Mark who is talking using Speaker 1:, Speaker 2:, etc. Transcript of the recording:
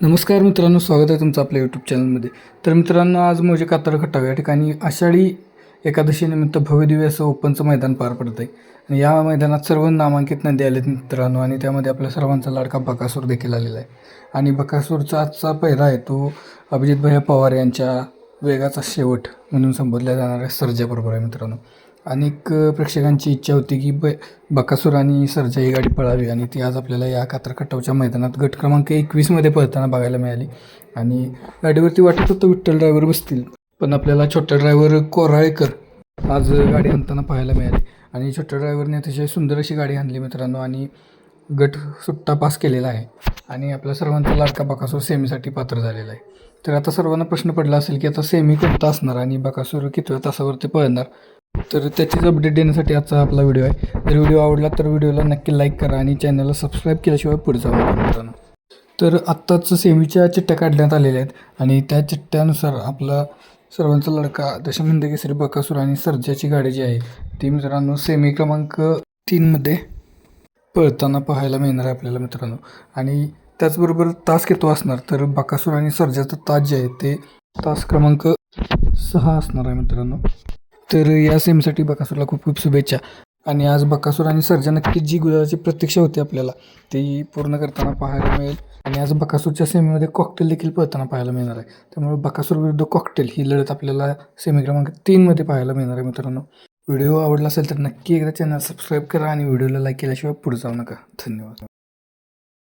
Speaker 1: नमस्कार मित्रांनो स्वागत आहे तुमचं आपल्या यूट्यूब चॅनलमध्ये तर मित्रांनो आज म्हणजे कातार खटाव या ठिकाणी आषाढी एकादशीनिमित्त भव्यदिव्य असं ओपनचं मैदान पार पडत आहे आणि या मैदानात सर्व नामांकित नदी आलेत मित्रांनो आणि त्यामध्ये आपल्या सर्वांचा लाडका बकासूर देखील आलेला आहे. आणि बकासूरचा आजचा पहिरा आहे तो अभिजित भैया पवार यांच्या वेगाचा शेवट म्हणून संबोधल्या जाणाऱ्या सर्जाबरोबर आहे मित्रांनो. अनेक प्रेक्षकांची इच्छा होती की ब बकासूर आणि सरजा ही गाडी पळावी आणि ती आज आपल्याला या कात्र खटावच्या मैदानात गट क्रमांक एकवीसमध्ये पळताना बघायला मिळाली. आणि गाडीवरती वाटत होतं विठ्ठल ड्रायव्हर बसतील पण आपल्याला छोटा ड्रायव्हर कोराळेकर आज गाडी आणताना पाहायला मिळाली. आणि छोट्या ड्रायव्हरने अतिशय सुंदर अशी गाडी आणली मित्रांनो आणि गट सुट्टा पास केलेला आहे. आणि आपल्या सर्वांचा लाडका बकासूर सेमीसाठी पात्र झालेला आहे. तर आता सर्वांना प्रश्न पडला असेल की आता सेमी कोणता असणार आणि बकासूर कितव्या तासावरती पळणार? तर त्याचीच अपडेट देण्यासाठी आजचा आपला व्हिडिओ आहे. जर व्हिडिओ आवडला तर व्हिडिओला नक्की लाईक करा आणि चॅनलला सबस्क्राईब केल्याशिवाय पुढे जाऊ मित्रांनो. तर आत्ताच सेमीच्या चिठ्ठ्या काढण्यात आलेल्या आहेत आणि त्या चिठ्ठ्यानुसार आपला सर्वांचा लडका दशमहिंद केसरी बकासूर आणि सर्जाची गाडी जी आहे ती मित्रांनो सेमी क्रमांक तीनमध्ये पळताना पाहायला मिळणार आहे आपल्याला मित्रांनो. आणि त्याचबरोबर तास घेतो असणार तर बकासूर आणि सर्जाचं तास जे आहे ते तास क्रमांक सहा असणार आहे मित्रांनो. तर या सेमसाठी बकासूरला खूप खूप शुभेच्छा. आणि आज बकासूर आणि सर्जा नक्कीच जी गुलाबाची प्रतीक्षा होती आपल्याला ती पूर्ण करताना पाहायला मिळेल. आणि आज बकासूरच्या सेमीमध्ये कॉकटेल देखील पळताना पाहायला मिळणार आहे. त्यामुळे बकासूर विरुद्ध कॉकटेल ही लढत आपल्याला सेमी क्रमांक तीनमध्ये पाहायला मिळणार आहे मित्रांनो. व्हिडिओ आवडला असेल तर नक्की एकदा चॅनल सबस्क्राईब करा आणि व्हिडिओला लाईक केल्याशिवाय पुढे जाऊ नका. धन्यवाद.